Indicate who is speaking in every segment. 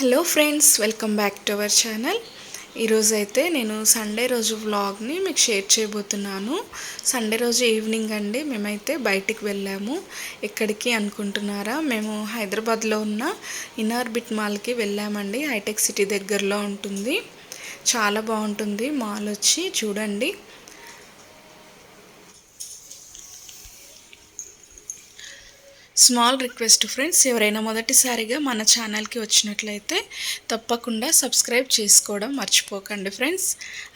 Speaker 1: Hello friends welcome back to our channel. ఈరోజు అయితే నేను సండే రోజు వ్లాగ్ని మీకు షేర్ చేయబోతున్నాను. సండే రోజు ఈవినింగ్ అండి మేమైతే బయటికి వెళ్ళాము. ఎక్కడికి అనుకుంటున్నారా? మేము హైదరాబాద్లో ఉన్న ఇనార్బిట్ మాల్కి వెళ్ళామండి. హైటెక్ సిటీ దగ్గరలో ఉంటుంది. చాలా బాగుంటుంది మాల్ వచ్చి చూడండి. స్మాల్ రిక్వెస్ట్ ఫ్రెండ్స్ ఎవరైనా మొదటిసారిగా మన ఛానల్కి వచ్చినట్లయితే తప్పకుండా సబ్స్క్రైబ్ చేసుకోవడం మర్చిపోకండి ఫ్రెండ్స్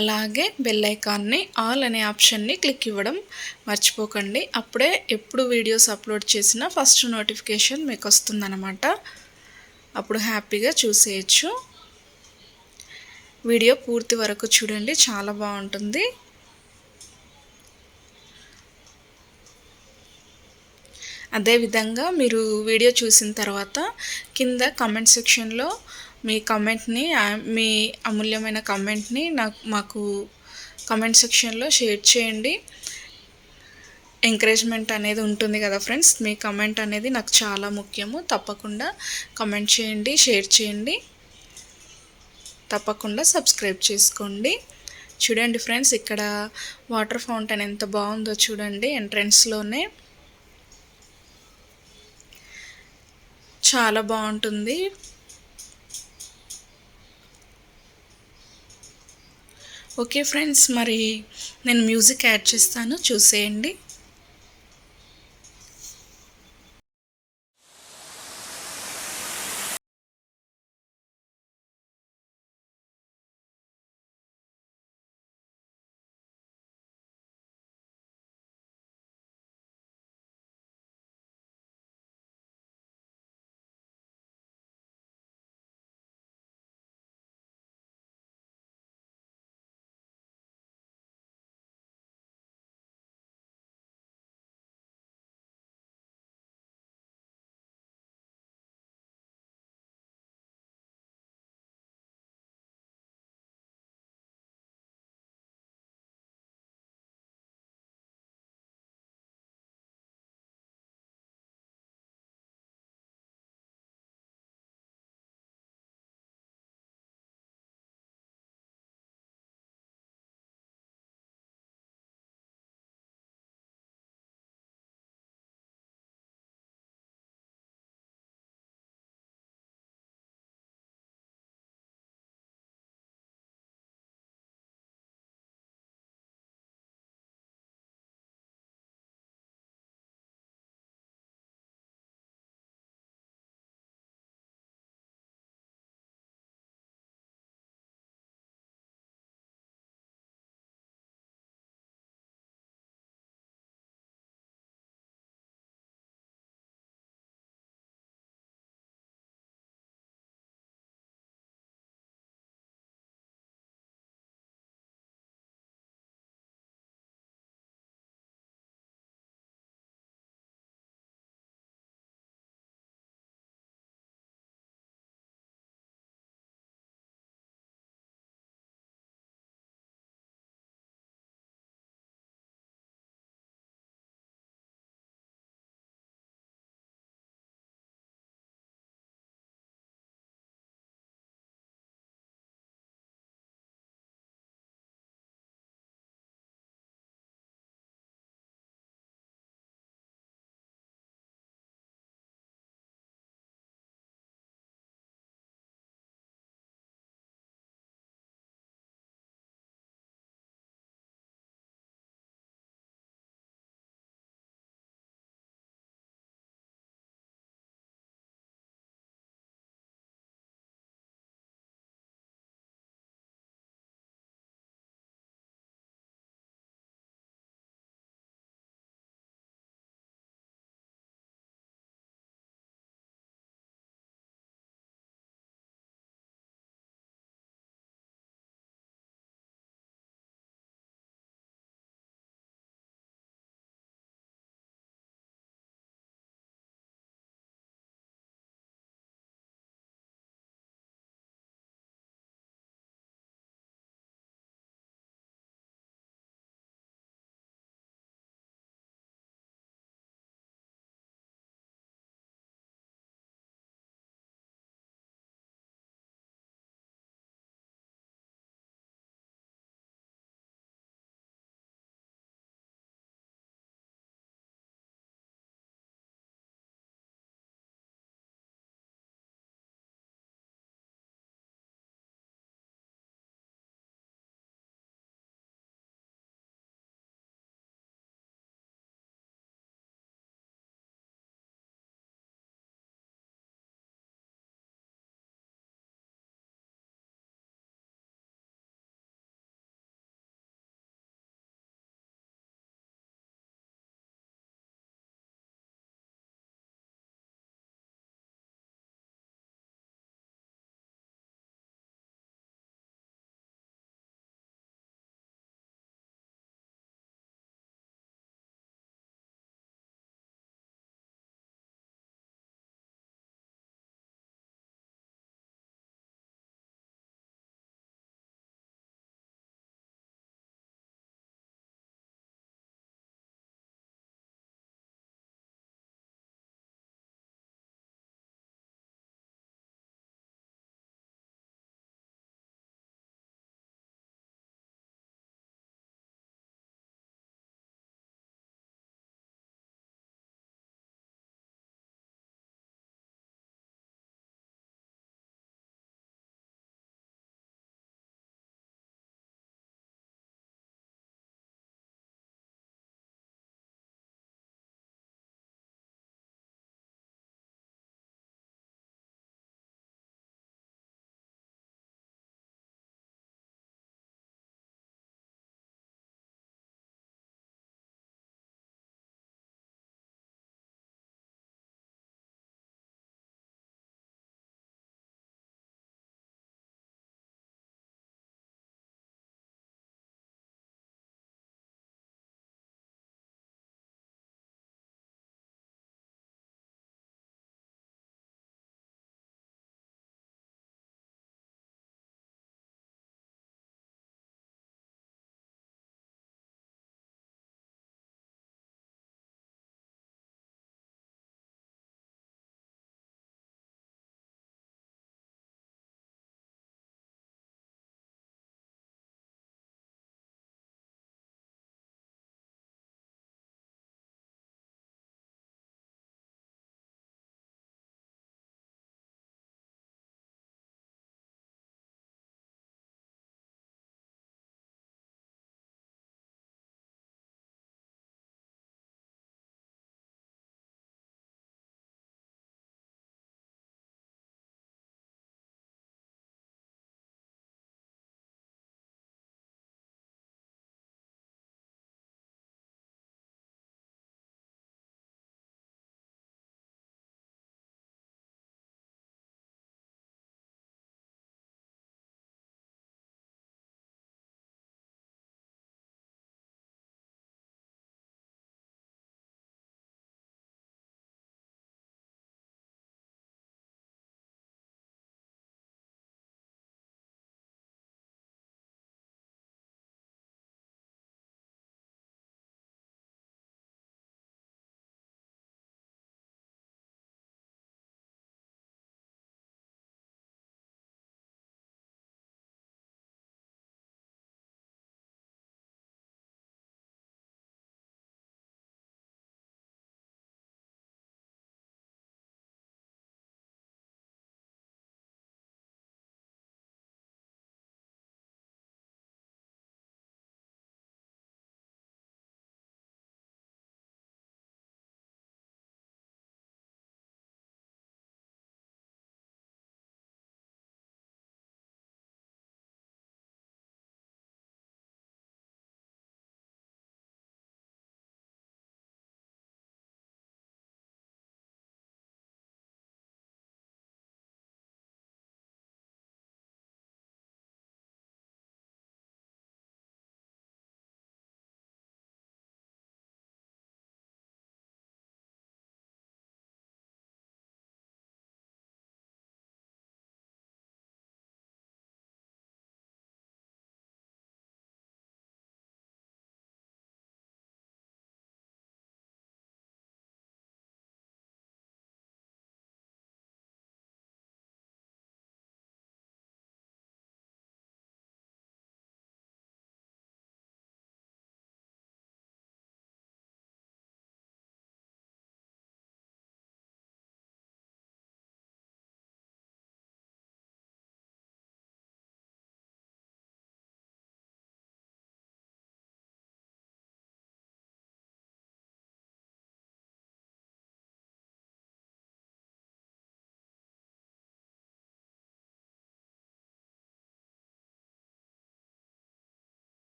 Speaker 1: అలాగే బెల్ ఐకాన్ని ఆల్ అనే ఆప్షన్ని క్లిక్ ఇవ్వడం మర్చిపోకండి. అప్పుడే ఎప్పుడు వీడియోస్ అప్లోడ్ చేసినా ఫస్ట్ నోటిఫికేషన్ మీకు వస్తుందన్నమాట. అప్పుడు హ్యాపీగా చూసేయచ్చు. వీడియో పూర్తి వరకు చూడండి చాలా బాగుంటుంది. అదేవిధంగా మీరు వీడియో చూసిన తర్వాత కింద కమెంట్ సెక్షన్లో మీ కమెంట్ని మీ అమూల్యమైన కమెంట్ని నాకు మాకు కమెంట్ సెక్షన్లో షేర్ చేయండి. ఎంకరేజ్మెంట్ అనేది ఉంటుంది కదా ఫ్రెండ్స్ మీ కమెంట్ అనేది నాకు చాలా ముఖ్యము. తప్పకుండా కమెంట్ చేయండి షేర్ చేయండి. తప్పకుండా సబ్స్క్రైబ్ చేసుకోండి. చూడండి ఫ్రెండ్స్ ఇక్కడ వాటర్ ఫౌంటైన్ ఎంత బాగుందో చూడండి ఎంట్రన్స్లోనే చాలా బాగుంటుంది. ఓకే ఫ్రెండ్స్ మరి నేను మ్యూజిక్ యాడ్ చేస్తాను. చూసేయండి.